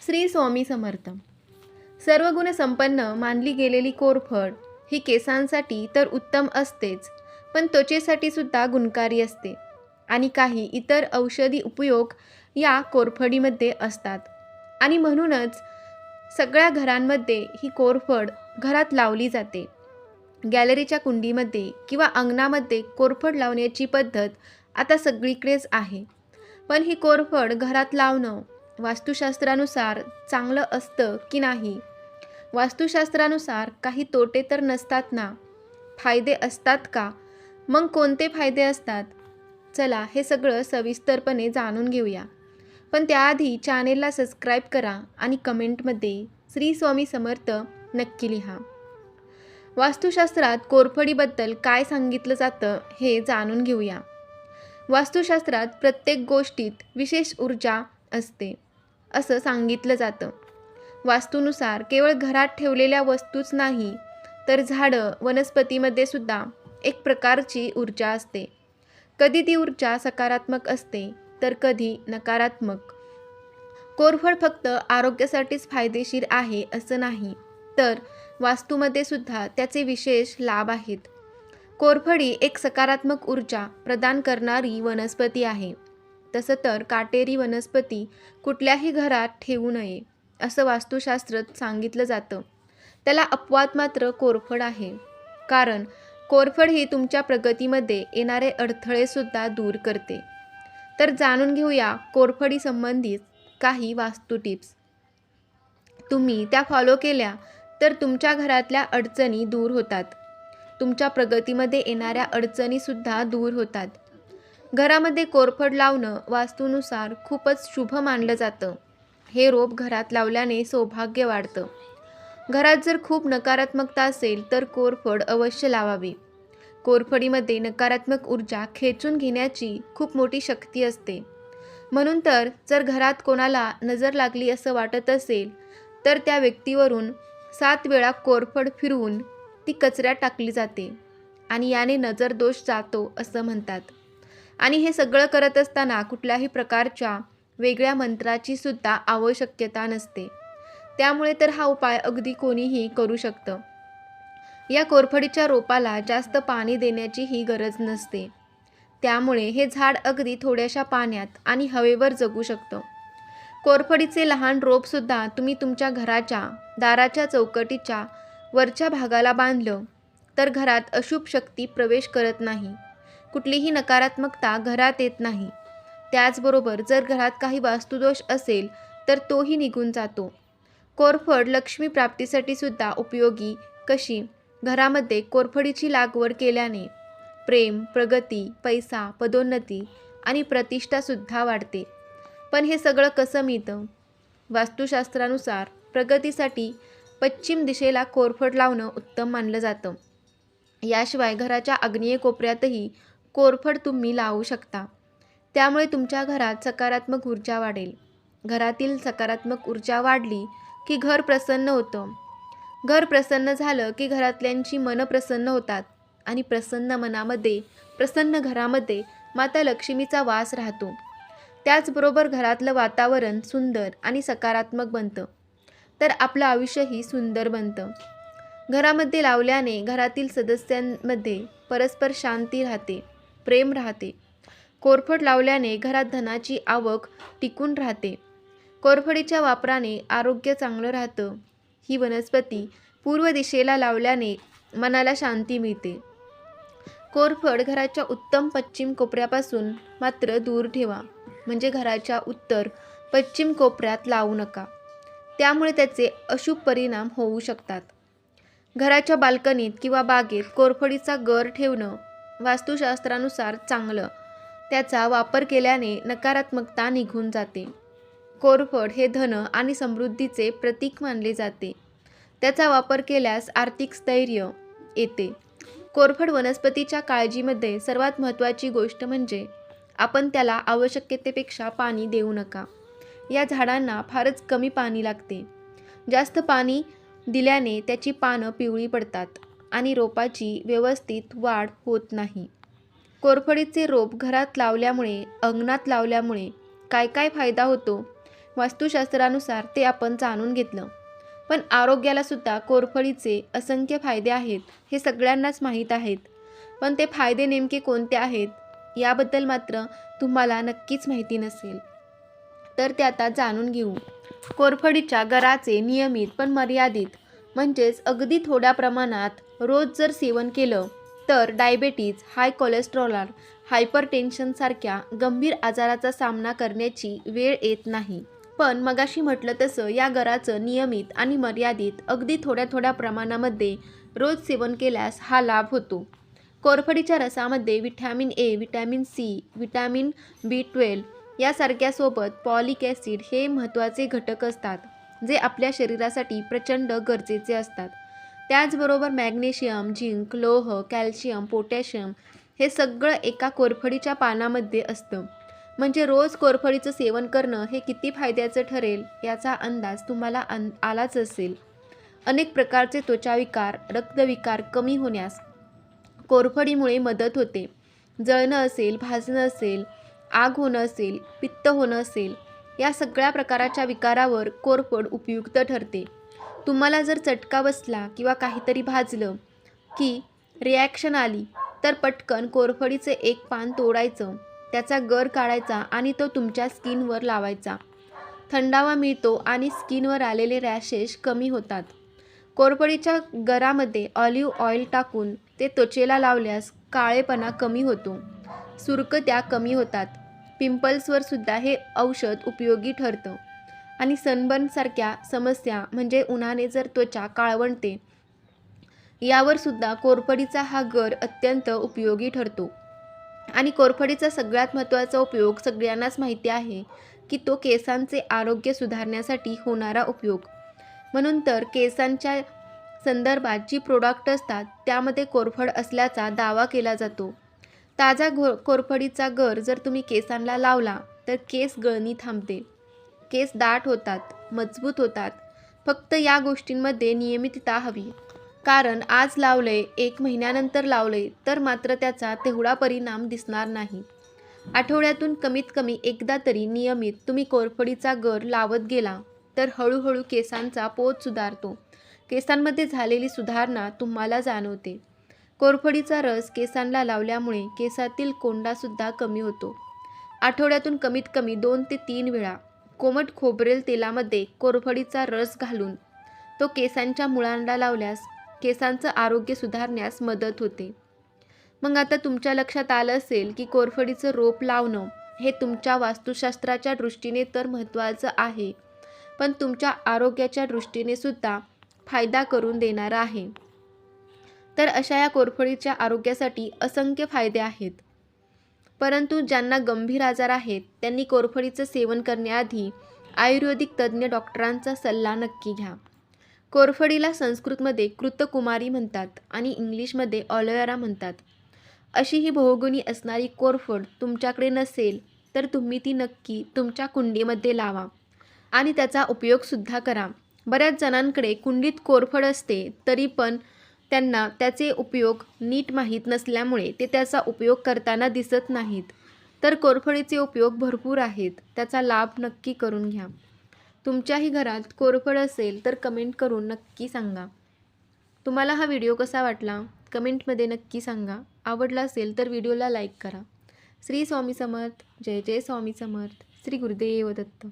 श्री स्वामी समर्थ. सर्व गुणसंपन्न मानली गेलेली कोरफड ही केसांसाठी तर उत्तम असतेच पण त्वचेसाठी सुद्धा गुणकारी असते आणि काही इतर औषधी उपयोग या कोरफडीमध्ये असतात. आणि म्हणूनच सगळ्या घरांमध्ये ही कोरफड घरात लावली जाते. गॅलरीच्या कुंडीमध्ये किंवा अंगणामध्ये कोरफड लावण्याची पद्धत आता सगळीकडेच आहे. पण ही कोरफड घरात लावणं वास्तुशास्त्रानुसार चांगलं असतं की नाही? वास्तुशास्त्रानुसार काही तोटे तर नसतात ना? फायदे असतात का? मग कोणते फायदे असतात? चला हे सगळं सविस्तरपणे जाणून घेऊया. पण त्याआधी चॅनेलला सबस्क्राईब करा आणि कमेंटमध्ये श्री स्वामी समर्थ नक्की लिहा. वास्तुशास्त्रात कोरफडीबद्दल काय सांगितलं जातं हे जाणून घेऊया. वास्तुशास्त्रात प्रत्येक गोष्टीत विशेष ऊर्जा असते. असं सांगितलं जातं. वास्तूनुसार केवळ घरात ठेवलेल्या वस्तूच नाही तर झाडं वनस्पतीमध्ये सुद्धा एक प्रकारची ऊर्जा असते. कधी ती ऊर्जा सकारात्मक असते तर कधी नकारात्मक. कोरफड फक्त आरोग्यासाठीच फायदेशीर आहे असं नाही तर वास्तूमध्ये सुद्धा त्याचे विशेष लाभ आहेत. कोरफडी एक सकारात्मक ऊर्जा प्रदान करणारी वनस्पती आहे. तसं तर काटेरी वनस्पती कुठल्याही घरात ठेवू नये असं वास्तुशास्त्रात सांगितलं जातं. त्याला अपवाद मात्र कोरफड आहे. कारण कोरफड ही तुमच्या प्रगतीमध्ये येणारे अडथळेसुद्धा दूर करते. तर जाणून घेऊया कोरफडी संबंधित काही वास्तू टिप्स. तुम्ही त्या फॉलो केल्या तर तुमच्या घरातल्या अडचणी दूर होतात. तुमच्या प्रगतीमध्ये येणाऱ्या अडचणीसुद्धा दूर होतात. घरामध्ये कोरफड लावणं वास्तूनुसार खूपच शुभ मानलं जातं. हे रोप घरात लावल्याने सौभाग्य वाढतं. घरात जर खूप नकारात्मकता असेल तर कोरफड अवश्य लावावी. कोरफडीमध्ये नकारात्मक ऊर्जा खेचून घेण्याची खूप मोठी शक्ती असते. म्हणून तर जर घरात कोणाला नजर लागली असं वाटत असेल तर त्या व्यक्तीवरून सात वेळा कोरफड फिरवून ती कचऱ्यात टाकली जाते आणि याने नजर दोष जातो असं म्हणतात. आणि हे सगळं करत असताना कुठल्याही प्रकारच्या वेगळ्या मंत्राची सुद्धा आवश्यकता नसते. त्यामुळे तर हा उपाय अगदी कोणीही करू शकतं. या कोरफडीच्या रोपाला जास्त पाणी देण्याचीही गरज नसते. त्यामुळे हे झाड अगदी थोड्याशा पाण्यात आणि हवेवर जगू शकतं. कोरफडीचे लहान रोपसुद्धा तुम्ही तुमच्या घराच्या दाराच्या चौकटीच्या वरच्या भागाला बांधलं तर घरात अशुभ शक्ती प्रवेश करत नाही. कुठलीही नकारात्मकता घरात येत नाही. त्याचबरोबर जर घरात काही वास्तुदोष असेल तर तोही निघून जातो. कोरफड लक्ष्मी प्राप्तीसाठी सुद्धा उपयोगी कशी? घरामध्ये कोरफडीची लागवड केल्याने प्रेम प्रगती पैसा पदोन्नती आणि प्रतिष्ठासुद्धा वाढते. पण हे सगळं कसं मिळतं? वास्तुशास्त्रानुसार प्रगतीसाठी पश्चिम दिशेला कोरफड लावणं उत्तम मानलं जातं. याशिवाय घराच्या आग्नेय कोपऱ्यातही कोरफड तुम्ही लावू शकता. त्यामुळे तुमच्या घरात सकारात्मक ऊर्जा वाढेल. घरातील सकारात्मक ऊर्जा वाढली की घर प्रसन्न होतं. घर प्रसन्न झालं की घरातल्यांची मनं प्रसन्न होतात आणि प्रसन्न मनामध्ये प्रसन्न घरामध्ये माता लक्ष्मीचा वास राहतो. त्याचबरोबर घरातलं वातावरण सुंदर आणि सकारात्मक बनतं. तर आपलं आयुष्यही सुंदर बनतं. घरामध्ये लावल्याने घरातील सदस्यांमध्ये परस्पर शांती राहते. प्रेम राहते. कोरफड लावल्याने घरात धनाची आवक टिकून राहते. कोरफडीच्या वापराने आरोग्य चांगलं राहतं. ही वनस्पती पूर्व दिशेला लावल्याने मनाला शांती मिळते. कोरफड घराच्या उत्तम पश्चिम कोपऱ्यापासून मात्र दूर ठेवा. म्हणजे घराच्या उत्तर पश्चिम कोपऱ्यात लावू नका. त्यामुळे त्याचे अशुभ परिणाम होऊ शकतात. घराच्या बाल्कनीत किंवा बागेत कोरफडीचा गर ठेवणं वास्तुशास्त्रानुसार चांगलं. त्याचा वापर केल्याने नकारात्मकता निघून जाते. कोरफड हे धन आणि समृद्धीचे प्रतीक मानले जाते. त्याचा वापर केल्यास आर्थिक स्थैर्य येते. कोरफड वनस्पतीच्या काळजीमध्ये सर्वात महत्त्वाची गोष्ट म्हणजे आपण त्याला आवश्यकतेपेक्षा पाणी देऊ नका. या झाडांना फारच कमी पाणी लागते. जास्त पाणी दिल्याने त्याची पानं पिवळी पडतात. आणि रोपाची व्यवस्थित वाढ होत नाही. कोरफडीचे रोप घरात लावल्यामुळे अंगणात लावल्यामुळे काय काय फायदा होतो? वास्तुशास्त्रानुसार ते आपण जाणून घेतलं. पण आरोग्याला सुद्धा कोरफडीचे असंख्य फायदे आहेत हे सगळ्यांनाच माहीत आहेत. पण ते फायदे नेमके कोणते आहेत? याबद्दल मात्र तुम्हाला नक्कीच माहिती नसेल. तर ते आता जाणून घेऊ. कोरफडीच्या गराचे नियमित पण मर्यादित म्हणजेच अगदी थोड्या प्रमाणात रोज जर सेवन केलं तर डायबेटीज हाय कोलेस्ट्रॉलार हायपरटेन्शनसारख्या गंभीर आजाराचा सामना करण्याची वेळ येत नाही. पण मगाशी म्हटलं तसं या गराचं नियमित आणि मर्यादित अगदी थोड्या थोड्या प्रमाणामध्ये रोज सेवन केल्यास हा लाभ होतो. कोरफडीच्या रसामध्ये vitamin A vitamin C vitamin B twelve यासारख्यासोबत folic acid हे महत्त्वाचे घटक असतात जे आपल्या शरीरासाठी प्रचंड गरजेचे असतात. त्याचबरोबर मॅग्नेशियम झिंक लोह कॅल्शियम पोटॅशियम हे सगळं एका कोरफडीच्या पानामध्ये असतं. म्हणजे रोज कोरफडीचं सेवन करणं हे किती फायद्याचं ठरेल याचा अंदाज तुम्हाला अन आलाच असेल. अनेक प्रकारचे त्वचाविकार रक्तविकार कमी होण्यास कोरफडीमुळे मदत होते. जळणं असेल भाजणं असेल आग होणं असेल पित्त होणं असेल या सगळ्या प्रकाराच्या विकारावर कोरफड उपयुक्त ठरते. तुम्हाला जर चटका बसला किंवा काहीतरी भाजलं की रिॲक्शन आली तर पटकन कोरफडीचे एक पान तोडायचं. त्याचा गर काढायचा आणि तो तुमच्या स्किनवर लावायचा. थंडावा मिळतो आणि स्किनवर आलेले रॅशेस कमी होतात. कोरफडीच्या गरामध्ये ऑलिव्ह ऑइल टाकून ते त्वचेला लावल्यास काळेपणा कमी होतो. सुरकत्या कमी होतात. पिंपल्सवर सुद्धा हे औषध उपयोगी ठरतं. आणि सनबर्नसारख्या समस्या म्हणजे उन्हाने जर त्वचा काळवणते यावर सुद्धा कोरफडीचा हा गर अत्यंत उपयोगी ठरतो. आणि कोरफडीचा सगळ्यात महत्त्वाचा उपयोग सगळ्यांनाच माहिती आहे की तो केसांचे आरोग्य सुधारण्यासाठी होणारा उपयोग. म्हणून तर केसांच्या संदर्भात जी प्रोडक्ट असतात त्यामध्ये कोरफड असल्याचा दावा केला जातो. ताजा घो कोरफडीचा गर जर तुम्ही केसांना लावला तर केस गळणी थांबते. केस दाट होतात मजबूत होतात. फक्त या गोष्टींमध्ये नियमितता हवी. कारण आज लावले एक महिन्यानंतर लावले तर मात्र त्याचा तेवढा परिणाम दिसणार नाही. आठवड्यातून कमीत कमी एकदा तरी नियमित तुम्ही कोरफडीचा गर लावत गेला तर हळूहळू केसांचा पोत सुधारतो. केसांमध्ये झालेली सुधारणा तुम्हाला जाणवते. कोरफडीचा रस केसांना लावल्यामुळे केसातील कोंडासुद्धा कमी होतो. आठवड्यातून कमीत कमी दोन ते तीन वेळा. कोमट खोबरेल तेलामध्ये कोरफडीचा रस घालून तो केसांच्या मुळांना लावल्यास केसांचं आरोग्य सुधारण्यास मदत होते. मग आता तुमच्या लक्षात आलं असेल की कोरफडीचं रोप लावणं हे तुमच्या वास्तुशास्त्राच्या दृष्टीने तर महत्त्वाचं आहे पण तुमच्या आरोग्याच्या दृष्टीने सुद्धा फायदा करून देणारा आहे. तर अशा या कोरफडीच्या आरोग्यासाठी असंख्य फायदे आहेत. परंतु ज्यांना गंभीर आजार आहेत त्यांनी कोरफडीचं सेवन करण्याआधी आयुर्वेदिक तज्ज्ञ डॉक्टरांचा सल्ला नक्की घ्या. कोरफडीला संस्कृतमध्ये कृतकुमारी म्हणतात आणि इंग्लिशमध्ये ऑलोवेरा म्हणतात. अशी ही बहुगुणी असणारी कोरफड तुमच्याकडे नसेल तर तुम्ही ती नक्की तुमच्या कुंडीमध्ये लावा आणि त्याचा उपयोगसुद्धा करा. बऱ्याच जणांकडे कुंडीत कोरफड असते तरी पण त्यांना त्याचे उपयोग नीट माहीत नसल्यामुळे ते त्याचा उपयोग करताना दिसत नाहीत. तर कोरफडीचे उपयोग भरपूर आहेत. त्याचा लाभ नक्की करून घ्या. तुमच्याही घरात कोरफड असेल तर कमेंट करून नक्की सांगा. तुम्हाला हा व्हिडिओ कसा वाटला? कमेंटमध्ये नक्की सांगा. आवडला असेल तर व्हिडिओला लाईक करा. श्री स्वामी समर्थ. जय जय स्वामी समर्थ. श्री गुरुदेव दत्त.